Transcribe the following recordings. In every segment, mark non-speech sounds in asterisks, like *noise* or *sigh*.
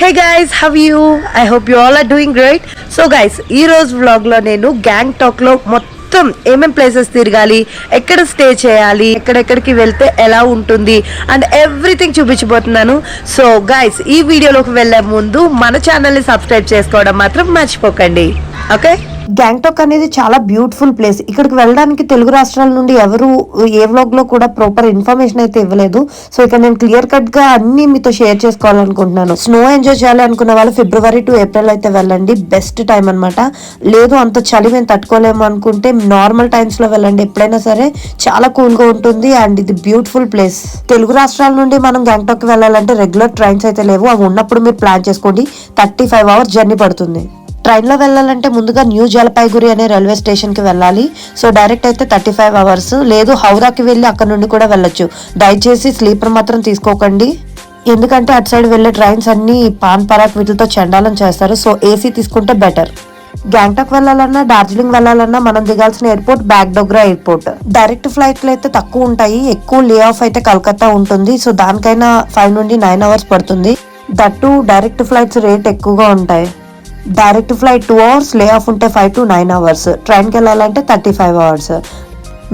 Hey guys how you I hope you all are doing great so guys ఈ రోజు వ్లాగ్లో నేను గ్యాంగ్టాక్లో మొత్తం ఏమేం ప్లేసెస్ తిరగాలి ఎక్కడ స్టే చేయాలి ఎక్కడెక్కడికి వెళ్తే ఎలా ఉంటుంది అండ్ ఎవ్రీథింగ్ చూపించబోతున్నాను. సో గైస్ ఈ వీడియోలోకి వెళ్ళే ముందు మన ఛానల్ని సబ్స్క్రైబ్ చేసుకోవడం మాత్రం మర్చిపోకండి. ఓకే గ్యాంగ్టాక్ అనేది చాలా బ్యూటిఫుల్ ప్లేస్. ఇక్కడికి వెళ్ళడానికి తెలుగు రాష్ట్రాల నుండి ఎవరు ఏ వ్లాగ్లో కూడా ప్రాపర్ ఇన్ఫర్మేషన్ అయితే ఇవ్వలేదు. సో ఇక్కడ నేను క్లియర్ కట్గా అన్ని మీతో షేర్ చేసుకోవాలనుకుంటున్నాను. స్నో ఎంజాయ్ చేయాలి అనుకున్న వాళ్ళు ఫిబ్రవరి టు ఏప్రిల్ అయితే వెళ్ళండి. బెస్ట్ టైం అన్నమాట. లేదు అంత చలి మేము తట్టుకోలేము అనుకుంటే నార్మల్ టైమ్స్లో వెళ్ళండి. ఎప్పుడైనా సరే చాలా కూల్గా ఉంటుంది అండ్ ఇది బ్యూటిఫుల్ ప్లేస్ తెలుగు రాష్ట్రాల నుండి మనం గ్యాంగ్టాక్ వెళ్ళాలంటే రెగ్యులర్ ట్రైన్స్ అయితే లేవు. అవి ఉన్నప్పుడు మీరు ప్లాన్ చేసుకోండి. థర్టీ ఫైవ్ అవర్స్ జర్నీ పడుతుంది. ట్రైన్లో వెళ్ళాలంటే ముందుగా న్యూ జలపాయిగురి అనే రైల్వే స్టేషన్కి వెళ్ళాలి. సో డైరెక్ట్ అయితే థర్టీ ఫైవ్ అవర్స్. లేదు హౌరాకి వెళ్ళి అక్కడ నుండి కూడా వెళ్ళొచ్చు. దయచేసి స్లీపర్ మాత్రం తీసుకోకండి. ఎందుకంటే అటు సైడ్ వెళ్ళే ట్రైన్స్ అన్నీ పాన్ పరాక్ వీటితో చెండాలం చేస్తారు. సో ఏసీ తీసుకుంటే బెటర్. గ్యాంగ్టాక్ వెళ్ళాలన్నా డార్జిలింగ్ వెళ్ళాలన్నా మనం దిగాల్సిన ఎయిర్పోర్ట్ బ్యాగ్డోగ్రా ఎయిర్పోర్ట్. డైరెక్ట్ ఫ్లైట్లు అయితే తక్కువ ఉంటాయి. ఎక్కువ లే ఆఫ్ అయితే కలకత్తా ఉంటుంది. సో దానికైనా ఫైవ్ నుండి నైన్ అవర్స్ పడుతుంది. దట్టు డైరెక్ట్ ఫ్లైట్స్ రేట్ ఎక్కువగా ఉంటాయి. Direct flight two hours lay off ఉంటే ఫైవ్ టు నైన్ అవర్స్ ట్రైన్కి వెళ్ళాలంటే థర్టీ ఫైవ్ అవర్స్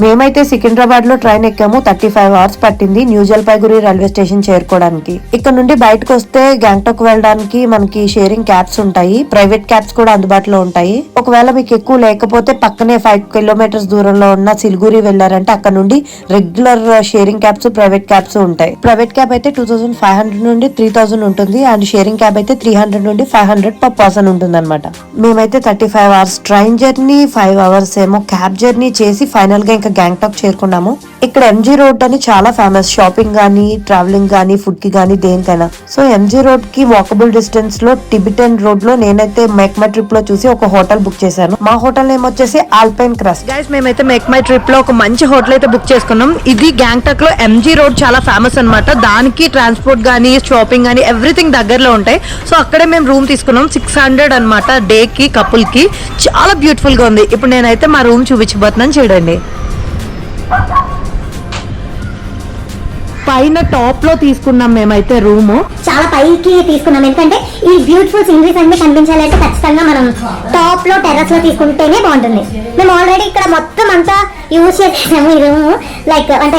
మేమైతే సికింద్రాబాద్లో ట్రైన్ ఎక్కాము థర్టీ ఫైవ్ అవర్స్ పట్టింది న్యూ జల్పాయిగురి రైల్వే స్టేషన్ చేరుకోవడానికి. ఇక్కడ నుండి బయటకు వస్తే గ్యాంగ్టాక్ వెళ్ళడానికి మనకి షేరింగ్ క్యాబ్స్ ఉంటాయి ప్రైవేట్ క్యాబ్స్ కూడా అందుబాటులో ఉంటాయి. ఒకవేళ మీకు ఎక్కువ లేకపోతే పక్కనే ఫైవ్ కిలోమీటర్స్ దూరంలో ఉన్న సిలిగురి వెళ్ళారంటే అక్కడ నుండి regular sharing cabs private cabs ఉంటాయి. ప్రైవేట్ క్యాబ్ అయితే టూ థౌసండ్ ఫైవ్ హండ్రెడ్ నుండి త్రీ థౌసండ్ ఉంటుంది అండ్ షేరింగ్ క్యాబ్ అయితే త్రీ హండ్రెడ్ నుండి ఫైవ్ హండ్రెడ్ పర్ పర్సన్ ఉంటుంది అనమాట మేమైతే thirty five hours train journey five hours ఏమో క్యాబ్ జర్నీ చేసి ఫైనల్గా ఇంకా గ్యాంగ్టాక్ చేరుకున్నాము. ఇక్కడ ఎంజీ రోడ్ అని చాలా ఫేమస్ షాపింగ్ గానీ ట్రావెలింగ్ గానీ ఫుడ్కి గానీ దేనికైనా. సో ఎంజీ రోడ్కి వాకబుల్ డిస్టెన్స్లో టిబిటన్ రోడ్లో నేనైతే మెక్మై ట్రిప్లో చూసి ఒక హోటల్ బుక్ చేశాను. మా హోటల్ నేమ్ వచ్చేసి ఆల్పైన్ క్రస్ గైస్ మేమైతే మెక్మై ట్రిప్లో ఒక మంచి హోటల్ అయితే బుక్ చేసుకున్నాం. ఇది గ్యాంగ్టాక్లో ఎంజీ రోడ్ చాలా ఫేమస్ అన్నమాట. దానికి ట్రాన్స్పోర్ట్ గానీ షాపింగ్ గానీ ఎవ్రీథింగ్ దగ్గరలో ఉంటాయి. సో అక్కడే మేము రూమ్ తీసుకున్నాం. సిక్స్ హండ్రెడ్ అనమాట డే కి కపుల్కి. చాలా బ్యూటిఫుల్గా ఉంది. ఇప్పుడు నేనైతే మా రూమ్ చూపించబోతున్నాను చూడండి. పైన టాప్లో తీసుకున్నాం మేమైతే రూమ్. చాలా పైకి తీసుకున్నాం. ఎందుకంటే ఈ బ్యూటిఫుల్ సీనరీస్ అన్ని కనిపించాలంటే ఖచ్చితంగా మనం టాప్లో టెర్రస్లో తీసుకుంటేనే బాగుంటుంది. మేము ఆల్రెడీ ఇక్కడ మొత్తం అంతా యూజ్ చేసేసాము ఈ రూమ్. లైక్ అంటే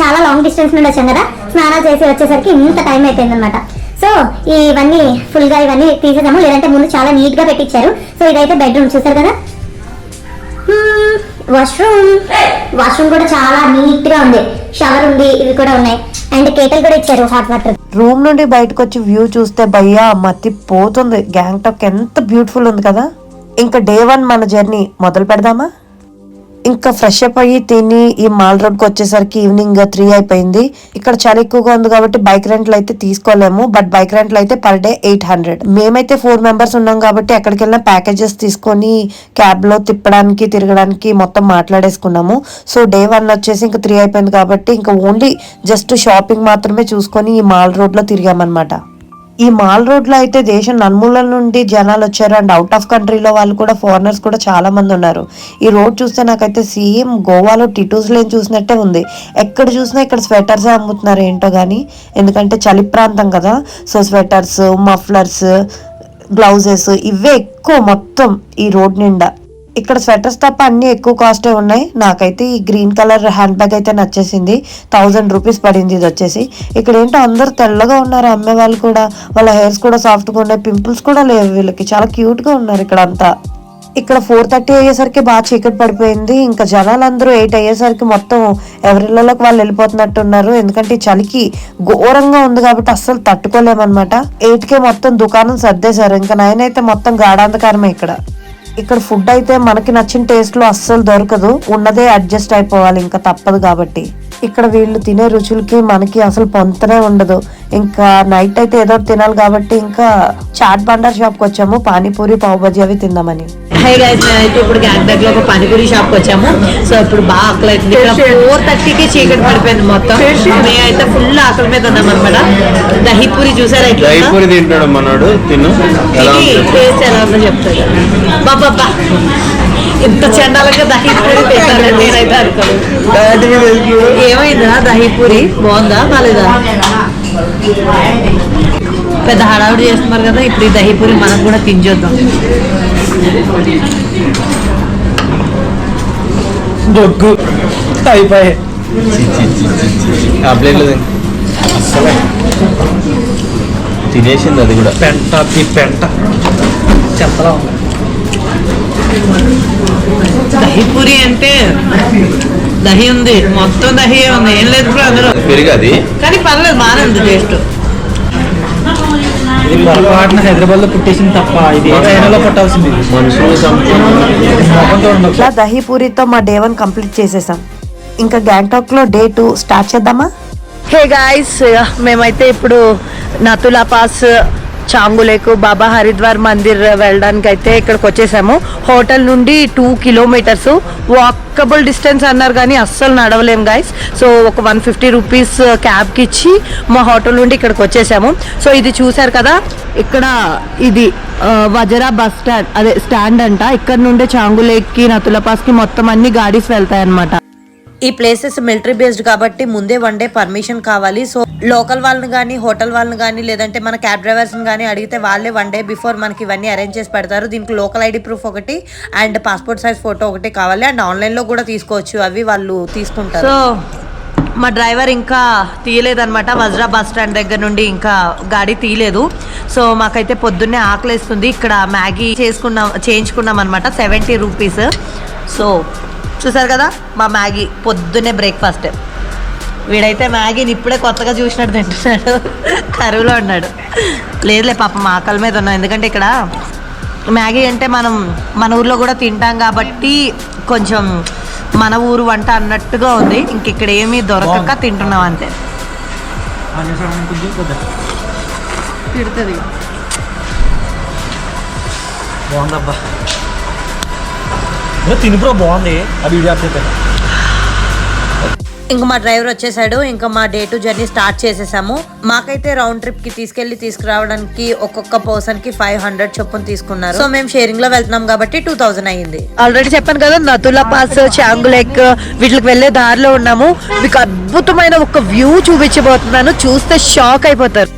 చాలా లాంగ్ డిస్టెన్స్ నుండి వచ్చాం కదా. స్నానాలు చేసి వచ్చేసరికి ఇంత టైం అయిపోయింది అనమాట సో ఇవన్నీ ఫుల్గా ఇవన్నీ తీసేసాము. లేదంటే ముందు చాలా నీట్గా పెట్టించారు. సో ఇదైతే బెడ్రూమ్ చూసారు కదా? వాష్రూమ్. వాష్రూమ్ కూడా చాలా నీట్గా ఉంది. షవర్ ఉంది ఇవి కూడా ఉన్నాయి. అండ్ కేటల్ కూడా ఇచ్చారు హాట్ వాటర్. రూమ్ నుండి బయటకు వచ్చి వ్యూ చూస్తే భయ్యా మతి పోతుంది. గ్యాంగ్టాక్ ఎంత బ్యూటిఫుల్ ఉంది కదా. ఇంకా డే వన్ మన జర్నీ మొదలు పెడదామా? ఇంకా ఫ్రెష్ అప్ అయ్యి తిని ఈ మాల్ రోడ్కి వచ్చేసరికి ఈవినింగ్ త్రీ అయిపోయింది. ఇక్కడ చాలా ఎక్కువగా ఉంది కాబట్టి బైక్ రెంట్లు అయితే తీసుకోలేము. బట్ బైక్ రెంట్లు అయితే పర్ డే ఎయిట్ హండ్రెడ్ మేమైతే ఫోర్ మెంబర్స్ ఉన్నాం కాబట్టి ఎక్కడికి వెళ్ళిన ప్యాకేజెస్ తీసుకొని క్యాబ్లో తిప్పడానికి తిరగడానికి మొత్తం మాట్లాడేసుకున్నాము. సో డే వన్ వచ్చేసి ఇంకా త్రీ అయిపోయింది కాబట్టి ఇంకా ఓన్లీ జస్ట్ షాపింగ్ మాత్రమే చూసుకొని ఈ మాల్ రోడ్లో తిరిగామన్నమాట. ఈ మాల్ రోడ్లో అయితే దేశం నన్మూలల నుండి జనాలు వచ్చారు. అండ్ అవుట్ ఆఫ్ కంట్రీలో వాళ్ళు కూడా ఫారినర్స్ కూడా చాలా మంది ఉన్నారు. ఈ రోడ్ చూస్తే నాకైతే సేమ్ గోవాలో టిటూస్ లేని చూసినట్టే ఉంది. ఎక్కడ చూసినా ఇక్కడ స్వెటర్స్ అమ్ముతున్నారు ఏంటో కానీ ఎందుకంటే చలి ప్రాంతం కదా. సో స్వెటర్స్ మఫ్లర్స్ గ్లౌజెస్ ఇవే ఎక్కువ మొత్తం ఈ రోడ్ నిండా. ఇక్కడ స్వెటర్స్ తప్ప అన్ని ఎక్కువ కాస్టే ఉన్నాయి. నాకైతే ఈ గ్రీన్ కలర్ హ్యాండ్ బ్యాగ్ అయితే నచ్చేసింది. థౌజండ్ రూపీస్ పడింది ఇది వచ్చేసి. ఇక్కడ ఏంటో అందరు తెల్లగా ఉన్నారు అమ్మే వాళ్ళు కూడా. వాళ్ళ హెయిర్స్ కూడా సాఫ్ట్గా ఉన్నాయి పింపుల్స్ కూడా లేవు వీళ్ళకి. చాలా క్యూట్గా ఉన్నారు ఇక్కడ అంతా. ఇక్కడ ఫోర్ థర్టీ అయ్యేసరికి బాగా చీకటి పడిపోయింది. ఇంకా జనాలందరూ ఎయిట్ అయ్యేసరికి మొత్తం ఎవరిళ్ళలోకి వాళ్ళు వెళ్ళిపోతున్నట్టు ఉన్నారు ఎందుకంటే చలికి ఘోరంగా ఉంది కాబట్టి అస్సలు తట్టుకోలేమన్నమాట. ఎయిట్కే మొత్తం దుకాణం సర్దేశారు. ఇంకా నైన్ అయితే మొత్తం గాఢాంధకారమే ఇక్కడ. ఇక్కడ ఫుడ్ అయితే మనకి నచ్చిన టేస్ట్లో అస్సలు దొరకదు. ఉన్నదే అడ్జస్ట్ అయిపోవాలి ఇంకా తప్పదు కాబట్టి. ఇక్కడ వీళ్ళు తినే రుచులకి మనకి అసలు పొంతనే ఉండదు. ఇంకా నైట్ అయితే ఏదో తినాలి కాబట్టి ఇంకా చాట్ బండార్ షాప్కి వచ్చాము. పానీపూరి పావు బజ్జీ అవి తిందామని. హై గైస్ మేమైతే ఇప్పుడు లో ఒక పానీపూరి షాప్కి వచ్చాము. సో ఇప్పుడు బాగా ఆకలి అవుతుంది ఇక్కడ ఫోర్ థర్టీకి చీకటి పడిపోయింది మొత్తం. మేమైతే ఫుల్ ఆకలి మీద ఉన్నాం అనమాట దహీపూరి చూసారా ఇట్లా తింటాడు మనోడు. తిను. టేస్ట్ ఎలా ఉందో చెప్తాడు. బాబా ఇంత చండాలంగా దహీపూరి పెట్టాలని నేనైతే అనుకోను. ఏమైందా దహీపూరి? బాగుందా? బాలేదా? పెద్ద హడావుడి చేస్తున్నారు కదా ఇప్పుడు ఈ దహీపూరి మనకు కూడా తింజొద్దాం. అస్సలే. తినేసింది అది కూడా. పెంట పెంట. చెత్తలా ఉంది. దహీపూరి అంటే దహి ఉంది. మొత్తం దహి ఉంది. ఏం లేదు బ్రో అందులో. పెరిగి అది కానీ పర్లేదు బాగానే ఉంది టేస్ట్. ఇది పొరపాటున హైదరాబాద్లో పుట్టేసింది తప్ప ఇది ఏ చైనాలో పుట్టాల్సింది? ఇట్లా దహీ పూరితో మా డే వన్ కంప్లీట్ చేసేసాం. ఇంకా గ్యాంగ్టాక్లో డే టూ స్టార్ట్ చేద్దామా? హే గాయస్ మేమైతే ఇప్పుడు నతులా పాస్ చాంగులేకు బాబా హరిద్వార్ మందిర్ వెళ్ళడానికి అయితే ఇక్కడికి వచ్చేసాము. హోటల్ నుండి టూ కిలోమీటర్స్. వాకబుల్ డిస్టెన్స్ అన్నారు కానీ అస్సలు నడవలేం గాయస్ సో ఒక వన్ ఫిఫ్టీ రూపీస్ క్యాబ్కి ఇచ్చి మా హోటల్ నుండి ఇక్కడికి వచ్చేసాము. సో ఇది చూసారు కదా ఇక్కడ ఇది వజరా బస్ స్టాండ్ అదే స్టాండ్ అంట. ఇక్కడ నుండే చాంగులేక్కి నతులపాస్కి మొత్తం అన్ని గాడీస్ వెళ్తాయి అనమాట ఈ ప్లేసెస్ మిలిటరీ బేస్డ్ కాబట్టి ముందే వన్ డే పర్మిషన్ కావాలి. సో లోకల్ వాళ్ళని కానీ హోటల్ వాళ్ళని కానీ లేదంటే మన క్యాబ్ డ్రైవర్స్ని కానీ అడిగితే వాళ్ళే వన్ డే బిఫోర్ మనకి ఇవన్నీ అరేంజ్ చేసి పెడతారు. దీనికి లోకల్ ఐడి ప్రూఫ్ ఒకటి అండ్ పాస్పోర్ట్ సైజ్ ఫోటో ఒకటి కావాలి. అండ్ ఆన్లైన్లో కూడా తీసుకోవచ్చు. అవి వాళ్ళు తీసుకుంటారు సో మా డ్రైవర్ ఇంకా తీయలేదనమాట వజ్రా బస్ స్టాండ్ దగ్గర నుండి ఇంకా గాడి తీయలేదు. సో మాకైతే పొద్దున్నే ఆకలేస్తుంది. ఇక్కడ మ్యాగీ చేసుకున్నాం చేయించుకున్నాం అనమాట సెవెంటీ రూపీస్ సో చూసారు కదా? మా మ్యాగీ పొద్దున్నే బ్రేక్ఫాస్ట్ వీడైతే మ్యాగీని ఇప్పుడే కొత్తగా చూసినట్టు తింటున్నాడు. *laughs* కరువులో ఉన్నాడు. లేదులే పాప మా ఆకలి మీద ఉన్నాం. ఎందుకంటే ఇక్కడ మ్యాగీ అంటే మనం మన ఊర్లో కూడా తింటాం కాబట్టి కొంచెం మన ఊరు వంట అన్నట్టుగా ఉంది. ఇంక ఇక్కడ ఏమీ దొరకక తింటున్నాం అంతే. తిడుతుంది. బాగుందబ్బా. తిని బ్రో బాగుంది. ఆ వీడియో అప్డేట్ ఇంకా మా డ్రైవర్ వచ్చేసాడు. ఇంకా మా డే టు జర్నీ స్టార్ట్ చేసేసాము. మాకైతే రౌండ్ ట్రిప్కి తీసుకెళ్ళి తీసుకురావడానికి ఒక్కొక్క పర్సన్కి ఫైవ్ హండ్రెడ్ చొప్పున తీసుకున్నారు. సో మేము షేరింగ్లో వెళ్తున్నాం కాబట్టి టూ థౌసండ్ అయ్యింది. ఆల్రెడీ చెప్పాను కదా నతులా పాస్ చాంగులేక్ వీటికి వెళ్ళే దారిలో ఉన్నాము. మీకు అద్భుతమైన ఒక వ్యూ చూపించబోతున్నాను. చూస్తే షాక్ అయిపోతారు.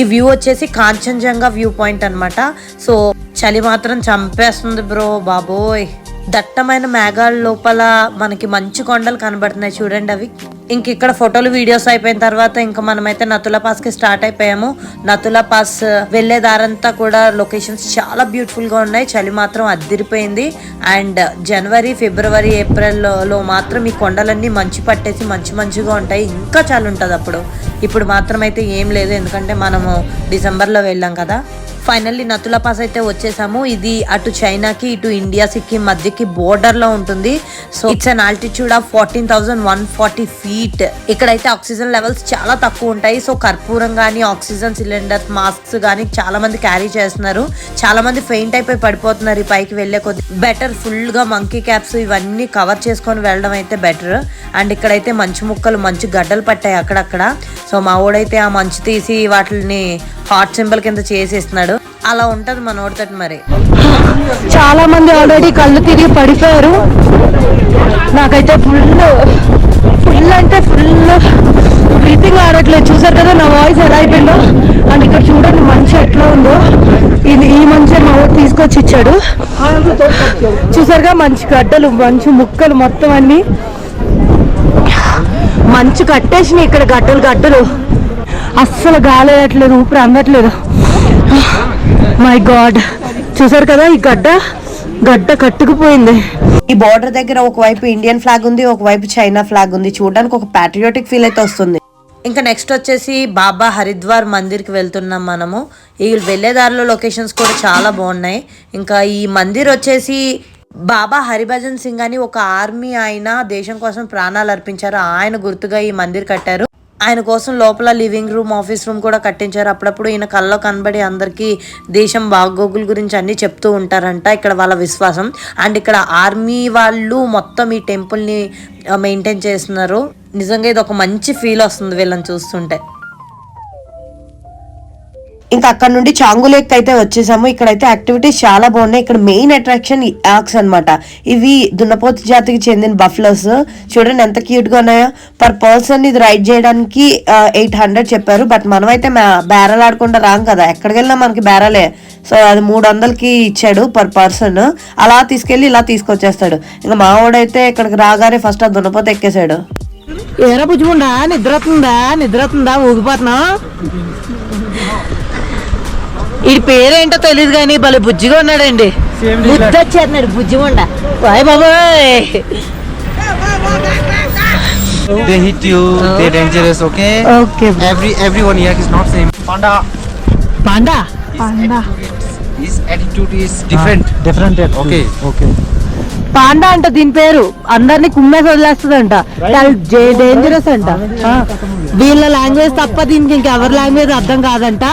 ఈ వ్యూ వచ్చేసి కాంచనజంగా వ్యూ పాయింట్ అన్నమాట. సో చలి మాత్రం చంపేస్తుంది బ్రో బాబోయ్. దట్టమైన మేఘాల లోపల మనకి మంచి కొండలు కనబడుతున్నాయి చూడండి అవి. ఇంక ఇక్కడ ఫోటోలు వీడియోస్ అయిపోయిన తర్వాత ఇంకా మనమైతే నతులా పాస్కి స్టార్ట్ అయిపోయాము. నతులా పాస్ వెళ్ళే దారంతా కూడా లొకేషన్స్ చాలా బ్యూటిఫుల్గా ఉన్నాయి. చలి మాత్రం అద్దిరిపోయింది. అండ్ జనవరి ఫిబ్రవరి ఏప్రిల్లో మాత్రం ఈ కొండలన్నీ మంచి పట్టేసి మంచి మంచిగా ఉంటాయి. ఇంకా చాలా ఉంటుంది అప్పుడు. ఇప్పుడు మాత్రం అయితే ఏం లేదు. ఎందుకంటే మనము డిసెంబర్లో వెళ్ళాం కదా. ఫైనల్లీ నతుల పాస్ అయితే వచ్చేసాము. ఇది అటు చైనాకి ఇటు ఇండియా సిక్కిం మధ్యకి బోర్డర్లో ఉంటుంది. So it's an altitude of fourteen thousand one forty feet ఇక్కడైతే ఆక్సిజన్ లెవెల్స్ చాలా తక్కువ ఉంటాయి. సో కర్పూరం కానీ ఆక్సిజన్ సిలిండర్స్ మాస్క్స్ కానీ చాలా మంది క్యారీ చేస్తున్నారు. చాలా మంది ఫెయింట్ అయిపోయి పడిపోతున్నారు ఈ పైకి వెళ్ళే కొద్ది. బెటర్ ఫుల్గా మంకీ క్యాప్స్ ఇవన్నీ కవర్ చేసుకొని వెళ్ళడం అయితే బెటర్. అండ్ ఇక్కడైతే మంచు ముక్కలు మంచు గడ్డలు పట్టాయి అక్కడక్కడ. సో మా ఓడైతే ఆ మంచు తీసి వాటిని హాట్ సింబల్ కింద చేసేస్తున్నాడు. అలా ఉంటది మన ఓడితోటి మరి. చాలా మంది ఆల్రెడీ కళ్ళు తిరిగి పడిపోయారు. నాకైతే ఫుల్ ఫుల్ అంటే ఫుల్ బ్రీతింగ్ ఆడట్లేదు. చూసారు కదా నా వాయిస్ ఎలా అయిపోయిందో? అండ్ ఇక్కడ చూడండి మంచి ఎట్లా ఉందో. ఇది ఈ మంచి మా ఊరు తీసుకొచ్చి ఇచ్చాడు. చూసారుగా మంచి గడ్డలు మంచి ముక్కలు మొత్తం అన్ని. మంచి కట్టేసినాయి ఇక్కడ గడ్డలు గడ్డలు. అస్సలు గాలేయట్లేదు ఊపిరి అందట్లేదు. మై గాడ్ చూసారు కదా ఈ గడ్డ? గడ్డ కట్టుకుపోయింది. ఈ బోర్డర్ దగ్గర ఒకవైపు ఇండియన్ ఫ్లాగ్ ఉంది ఒకవైపు చైనా ఫ్లాగ్ ఉంది. చూడడానికి ఒక పాట్రియోటిక్ ఫీల్ అయితే వస్తుంది. ఇంకా నెక్స్ట్ వచ్చేసి బాబా హరిద్వార్ మందిర్కి వెళ్తున్నాం మనము. ఈ వెళ్ళే దారిలో లొకేషన్స్ కూడా చాలా బాగున్నాయి. ఇంకా ఈ మందిర్ వచ్చేసి బాబా హరిభజన్ సింగ్ అని ఒక ఆర్మీ ఆయన దేశం కోసం ప్రాణాలు అర్పించారు. ఆయన గుర్తుగా ఈ మందిర్ కట్టారు. ఆయన కోసం లోపల లివింగ్ రూమ్ ఆఫీస్ రూమ్ కూడా కట్టించారు. అప్పుడప్పుడు ఈయన కళ్ళలో కనబడి అందరికీ దేశం బాగోగుల గురించి అన్ని చెప్తూ ఉంటారంట. ఇక్కడ వాళ్ళ విశ్వాసం. అండ్ ఇక్కడ ఆర్మీ వాళ్ళు మొత్తం ఈ టెంపుల్ని మెయింటైన్ చేస్తున్నారు. నిజంగా ఇది ఒక మంచి ఫీల్ వస్తుంది వీళ్ళని చూస్తుంటే. ఇంకా అక్కడ నుండి చాంగులేక్ అయితే వచ్చేసాము. ఇక్కడైతే యాక్టివిటీస్ చాలా బాగున్నాయి. ఇక్కడ మెయిన్ అట్రాక్షన్ యాక్స్ అనమాట ఇవి దున్నపోతు జాతికి చెందిన బఫ్లోస్ చూడండి ఎంత క్యూట్గా ఉన్నాయో. పర్ పర్సన్ ఇది రైడ్ చేయడానికి ఎయిట్ హండ్రెడ్ చెప్పారు. బట్ మనం అయితే బేరాలు ఆడకుండా రాం కదా. ఎక్కడికి వెళ్ళినా మనకి బేరాలే సో అది మూడు వందలకి ఇచ్చాడు పర్ పర్సన్ అలా తీసుకెళ్ళి ఇలా తీసుకొచ్చేస్తాడు. ఇంకా మావాడైతే ఇక్కడికి రాగానే ఫస్ట్ ఆ దున్నపోత ఎక్కేసాడు. ఏరా పుచ్చుకుండా నిద్రతుందా నిద్రతుందా ఊగిపోతున్నా? ఈ పేరేంటో తెలియదు కానీ భలే బుజ్జిగా ఉన్నాడండి. ముద్దొచ్చేస్తున్నాడు బుజ్జిమండ బాయ్ బాబాయ్. They hit you, they're dangerous, okay? Okay Every everyone here is not same. Panda. Panda? His attitude is different. Different Okay. Okay panda అంట దీని పేరు అందరినీ కుమ్మేసి వదిలేస్తుందంట. డేంజరస్ అంట. ఆ, వీళ్ళ లాంగ్వేజ్ తప్ప దీనికి ఇంకెవరి లాంగ్వేజ్ అర్థం కాదంట.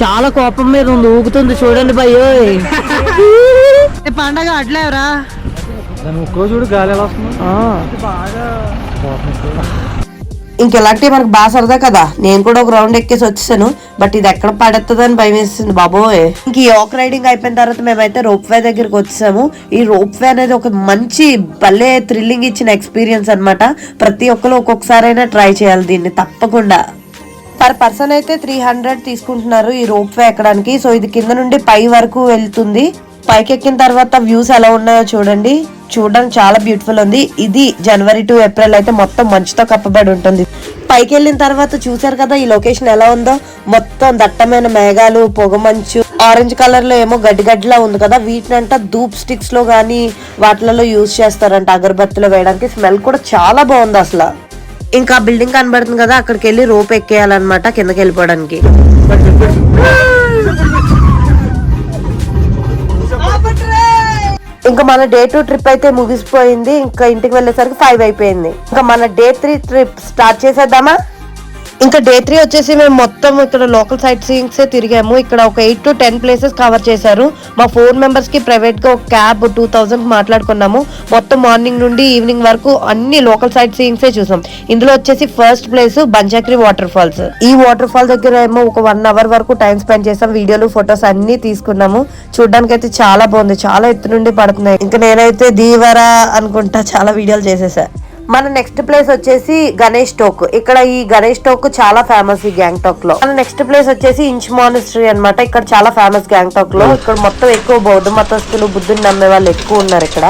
చాలా కోపం మీద ఉంది ఊగుతుంది చూడండి భయ్యో పండగ అట్లేవరా? దాని ముక్కలో చూడు గాలి ఎలా వస్తుంది. ఇంకెలాంటి మనకు బాగా సరదా కదా? నేను కూడా ఒక రౌండ్ ఎక్కేసి వచ్చేసాను. బట్ ఇది ఎక్కడ పడుతుందని భయం వేస్తుంది బాబోయ్. ఇంక ఈ ఆక్ రైడింగ్ అయిపోయిన తర్వాత మేమైతే రోప్ వే దగ్గరికి వచ్చేసాము. ఈ రోప్ వే అనేది ఒక మంచి భలే థ్రిల్లింగ్ ఇచ్చిన ఎక్స్పీరియన్స్ అన్నమాట. ప్రతి ఒక్కరు ఒక్కొక్కసారైనా ట్రై చేయాలి దీన్ని తప్పకుండా. పర్ పర్సన్ అయితే త్రీ హండ్రెడ్ తీసుకుంటున్నారు ఈ రోప్ వే ఎక్కడానికి. సో ఇది కింద నుండి పై వరకు వెళ్తుంది. పైకి ఎక్కిన తర్వాత వ్యూస్ ఎలా ఉన్నాయో చూడండి. చూడడానికి చాలా బ్యూటిఫుల్ ఉంది. ఇది జనవరి టు ఏప్రిల్ అయితే మొత్తం మంచుతో కప్పబడి ఉంటుంది. పైకి వెళ్ళిన తర్వాత చూసారు కదా ఈ లొకేషన్ ఎలా ఉందో? మొత్తం దట్టమైన మేఘాలు పొగ మంచు ఆరెంజ్ కలర్లో ఏమో గడ్డి గడ్డిలా ఉంది కదా. వీటినంట ధూప్ స్టిక్స్లో గానీ వాటిలలో యూజ్ చేస్తారంట అగరబత్తిలో వేయడానికి. స్మెల్ కూడా చాలా బాగుంది అసలు. ఇంకా బిల్డింగ్ కనబడుతుంది కదా అక్కడికి వెళ్ళి రోప్ ఎక్కేయాలన్నమాట కిందకి వెళ్ళిపోవడానికి. ఇంకా మన డే టూ ట్రిప్ అయితే ముగిసిపోయింది. ఇంకా ఇంటికి వెళ్ళేసరికి ఫైవ్ అయిపోయింది. ఇంకా మన డే త్రీ ట్రిప్ స్టార్ట్ చేసేద్దామా? ఇంకా డే త్రీ వచ్చేసి మేము మొత్తం ఇక్కడ లోకల్ సైట్ సీయింగ్స్ తిరిగాము. ఇక్కడ ఒక eight to ten places cover చేశారు. మా ఫోర్ మెంబర్స్కి ప్రైవేట్గా ఒక క్యాబ్ టూ థౌసండ్ మాట్లాడుకున్నాము. మొత్తం మార్నింగ్ నుండి ఈవినింగ్ వరకు అన్ని లోకల్ సైట్ సీయింగ్స్ చూసాం. ఇందులో వచ్చేసి first place Banjhakri water falls ఈ వాటర్ ఫాల్ దగ్గర ఏమో ఒక వన్ అవర్ వరకు టైం స్పెండ్ చేసాం. వీడియోలు ఫొటోస్ అన్ని తీసుకున్నాము. చూడడానికి అయితే చాలా బాగుంది. చాలా ఎత్తు నుండి పడుతున్నాయి. ఇంకా నేనైతే దీవరా అనుకుంటా చాలా వీడియోలు చేసేసా. మన నెక్స్ట్ ప్లేస్ వచ్చేసి గణేష్ టోక్ ఇక్కడ ఈ గణేష్ టోక్ చాలా ఫేమస్ ఈ గ్యాంగ్టాక్లో. మన నెక్స్ట్ ప్లేస్ వచ్చేసి ఇంచ్ మానిస్ట్రీ అన్నమాట. ఇక్కడ చాలా ఫేమస్ గ్యాంగ్టాక్లో. ఇక్కడ మొత్తం ఎక్కువ బౌద్ధ మతస్థులు బుద్ధుని నమ్మే వాళ్ళు ఎక్కువ ఉన్నారు ఇక్కడ.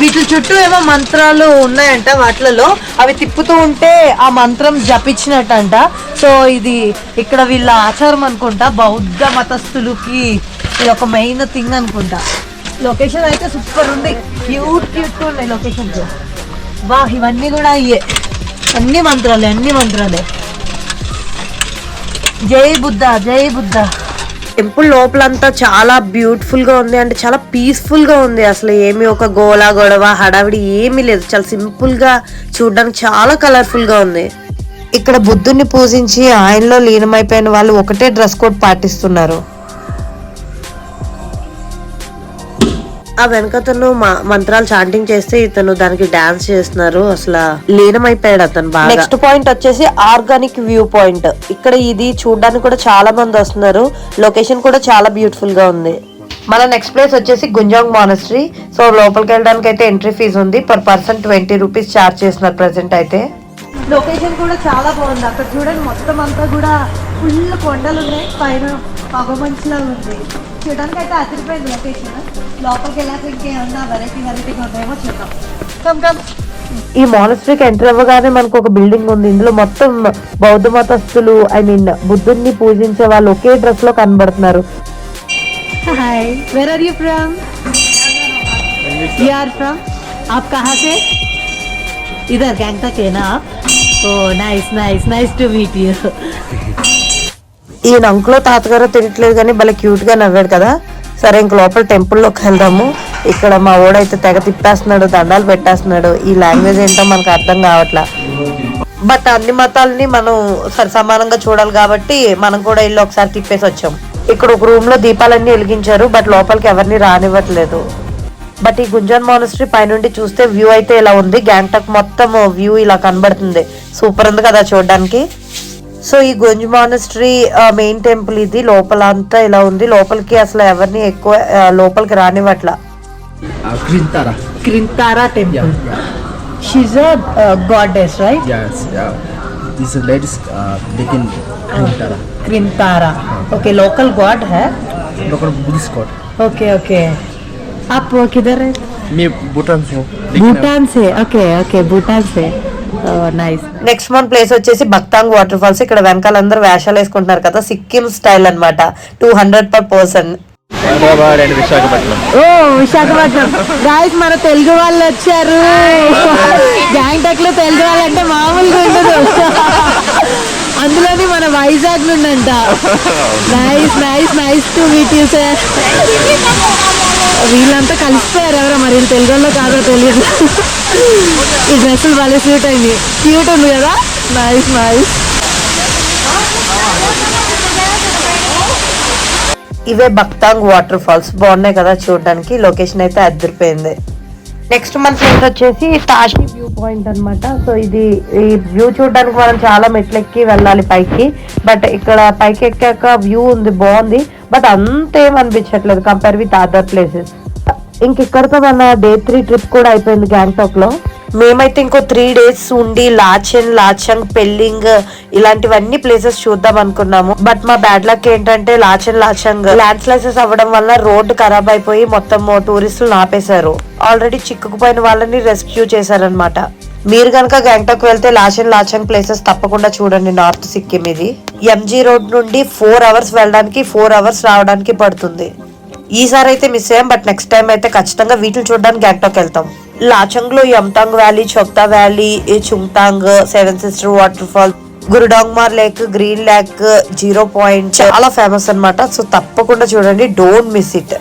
వీటి చుట్టూ ఏమో మంత్రాలు ఉన్నాయంట వాటిలలో. అవి తిప్పుతూ ఉంటే ఆ మంత్రం జపించినట్టంట. సో ఇది ఇక్కడ వీళ్ళ ఆచారం అనుకుంటా. బౌద్ధ మతస్థులకి ఇది ఒక మెయిన్ థింగ్ అనుకుంటా. లొకేషన్ అయితే సూపర్ ఉంది. క్యూట్ క్యూట్ ఉన్నాయి లొకేషన్స్ వా ఇవన్నీ కూడా అయ్యే అన్ని మంత్రాలే అన్ని మంత్రాలే. జై బుద్ధ జై బుద్ధ. టెంపుల్ లోపలంతా చాలా బ్యూటిఫుల్గా ఉంది. అంటే చాలా పీస్ఫుల్గా ఉంది. అసలు ఏమి ఒక గోలా గొడవ హడావిడి ఏమీ లేదు. చాలా సింపుల్గా చూడడానికి చాలా కలర్ఫుల్గా ఉంది. ఇక్కడ బుద్ధుని పూజించి ఆయనలో లీనమైపోయిన వాళ్ళు ఒకటే డ్రెస్ కోడ్ పాటిస్తున్నారు. ఆ వెనకతను మ- మంత్రాలు చాంటింగ్ చేస్తే ఇతను దానికి డాన్స్ చేస్తున్నారు. అసలు లీనమైపోయాడు అతను బాగా. నెక్స్ట్ పాయింట్ వచ్చేసి ఆర్గానిక్ వ్యూ పాయింట్ ఇక్కడ ఇది చూడడానికి కూడా చాలా మంది వస్తున్నారు. లొకేషన్ కూడా చాలా బ్యూటిఫుల్గా ఉంది. మన నెక్స్ట్ ప్లేస్ వచ్చేసి గుంజాంగ్ మానస్ట్రీ సో లోపలికి వెళ్ళడానికి అయితే ఎంట్రీ ఫీజు ఉంది. Per person twenty rupees charge చేస్తున్నారు ప్రెసెంట్ అయితే. లొకేషన్ కూడా చాలా బాగుంది. అక్కడ చూడండి మొత్తం అంతా కూడా ఫుల్ కొండలు ఉన్నాయి. పైన పగమంచులా ఉంది. చూడడానికి అయితే అదిరిపోయింది లొకేషన్ ఈ మానస్టరీకి ఎంటర్ అవ్వగానే మనకు ఒక బిల్డింగ్ ఉంది. ఇందులో మొత్తం బౌద్ధ మతస్థులు ఐ మీన్ బుద్ధుడిని పూజించే వాళ్ళు ఒకే డ్రెస్లో కనబడుతున్నారు. హాయ్ వేర్ ఆర్ ఆప్ ఓ నైస్ నైస్ నైస్ ఈయన అంకులో తాతగారు తిరగట్లేదు కానీ భలే క్యూట్గా నవ్వాడు కదా. సరే ఇంక లోపల టెంపుల్లోకి వెళ్దాము. ఇక్కడ మా ఓడైతే తెగ తిప్పేస్తున్నాడు దండాలు పెట్టేస్తున్నాడు. ఈ లాంగ్వేజ్ ఏంటో మనకు అర్థం కావట్లా. బట్ అన్ని మతాలని మనం సరి సమానంగా చూడాలి కాబట్టి మనం కూడా ఇల్లు ఒకసారి తిప్పేసి వచ్చాం. ఇక్కడ ఒక రూమ్లో దీపాలన్నీ వెలిగించారు బట్ లోపలికి ఎవరిని రానివ్వట్లేదు. బట్ ఈ గుంజాన్ మానస్ట్రీ పైనుండి చూస్తే వ్యూ అయితే ఇలా ఉంది. గ్యాంగ్టాక్ మొత్తం వ్యూ ఇలా కనబడుతుంది. సూపర్ ఉంది కదా చూడడానికి. సో ఈ గొంజ్ మానస్ట్రీ మెయిన్ టెంపుల్ ఇది లోపల అంతా ఇలా ఉంది లోపలికి అసలు ఎవరిని ఎక్కువ ఆ, లోపలికి రానివ్వట్ల Krintara. Krintara temple. Yeah. She's a uh, goddess, right? Yes, yeah. This is latest uh, begin Krintara. Krintara. Okay, local god है. Local Buddhist god. Okay, okay. आप किधर है? मैं भूटान से हूँ भूटान से. Okay, okay, भूटान से. Oh, nice. నెక్స్ట్ మన ప్లేస్ వచ్చేసి బక్తాంగ్ వాటర్ ఫాల్స్ ఇక్కడ వెనకాల అందరూ వేషాలు వేసుకుంటున్నారు కదా సిక్కిం స్టైల్ అన్నమాట. Two hundred per person Hyderabad and Visakhapatnam. Oh Visakhapatnam. Guys మన తెలుగు వాళ్ళు వచ్చారు. గ్యాంగ్టాక్లో తెలుగు వాళ్ళు అంటే మామూలుగా ఉండదు. అందులోని మన వైజాగ్ నుండి అంట nice nice nice to meet you sir వీళ్ళంతా కలిసిపోయారు ఎవరో మరి? వీళ్ళు కాదో తెలియదు. ఈ డ్రెస్సులు భలే స్వీట్ అయింది క్యూట్ ఉంది కదా? నైస్ నైస్ ఇవే బక్తాంగ్ వాటర్ ఫాల్స్ బాగున్నాయి కదా చూడడానికి. లొకేషన్ అయితే అద్దరిపోయింది. నెక్స్ట్ మన ఫ్రెండ్ వచ్చేసి తాషి వ్యూ పాయింట్ అనమాట సో ఇది ఈ వ్యూ చూడడానికి మనం చాలా మెట్లెక్కి వెళ్ళాలి పైకి. బట్ ఇక్కడ పైకి ఎక్కాక వ్యూ ఉంది బాగుంది. బట్ అంతేం అనిపించట్లేదు కంపేర్ విత్ అదర్ ప్లేసెస్ ఇంకెక్కడితో మన డే త్రీ ట్రిప్ కూడా అయిపోయింది గ్యాంగ్టాక్లో. మేమైతే ఇంకో త్రీ డేస్ ఉండి లాచెన్ లాచంగ్ పెల్లింగ్ ఇలాంటివన్నీ ప్లేసెస్ చూద్దాం అనుకున్నాము. బట్ మా బ్యాడ్ లక్ ఏంటంటే లాచెన్ లాచంగ్ ల్యాండ్ స్లైసెస్ అవ్వడం వల్ల రోడ్డు ఖరాబ్ అయిపోయి మొత్తం టూరిస్టులు ఆపేశారు ఆల్రెడీ చిక్కుకుపోయిన వాళ్ళని రెస్క్యూ చేశారనమాట మీరు కనుక గ్యాంగ్టాక్ వెళ్తే లాచెన్ లాచంగ్ ప్లేసెస్ తప్పకుండా చూడండి నార్త్ సిక్కిం ఇది. ఎంజీ రోడ్ నుండి ఫోర్ అవర్స్ వెళ్ళడానికి ఫోర్ అవర్స్ రావడానికి పడుతుంది. ఈసారి అయితే మిస్ అయ్యాం బట్ నెక్స్ట్ టైం అయితే ఖచ్చితంగా వీటిని చూడడానికి గ్యాంగ్టాక్ వెళ్తాం. లాచంగ్లో Yumthang valley Chopta valley Chungthang seven sister water fall Gurudongmar lake green lake zero point చాలా ఫేమస్ అన్నమాట. సో తప్పకుండా చూడండి డోంట్ మిస్ ఇట్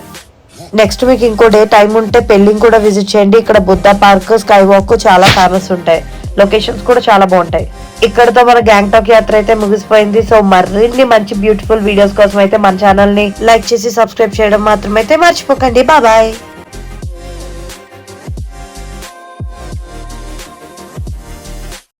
నెక్స్ట్ మీకు ఇంకో డే టైం ఉంటే పెళ్ళింగ్ కూడా విజిట్ చేయండి. ఇక్కడ బుద్ధ పార్క్ స్కై వాక్ చాలా ఫేమస్ ఉంటాయి. లొకేషన్స్ కూడా చాలా బాగుంటాయి. ఇక్కడతో మన గ్యాంగ్టాక్ యాత్ర అయితే ముగిసిపోయింది. సో మరిన్ని మంచి బ్యూటిఫుల్ వీడియోస్ కోసం అయితే మన ఛానల్ని లైక్ చేసి సబ్స్క్రైబ్ చేయడం మాత్రం అయితే మర్చిపోకండి. బాయ్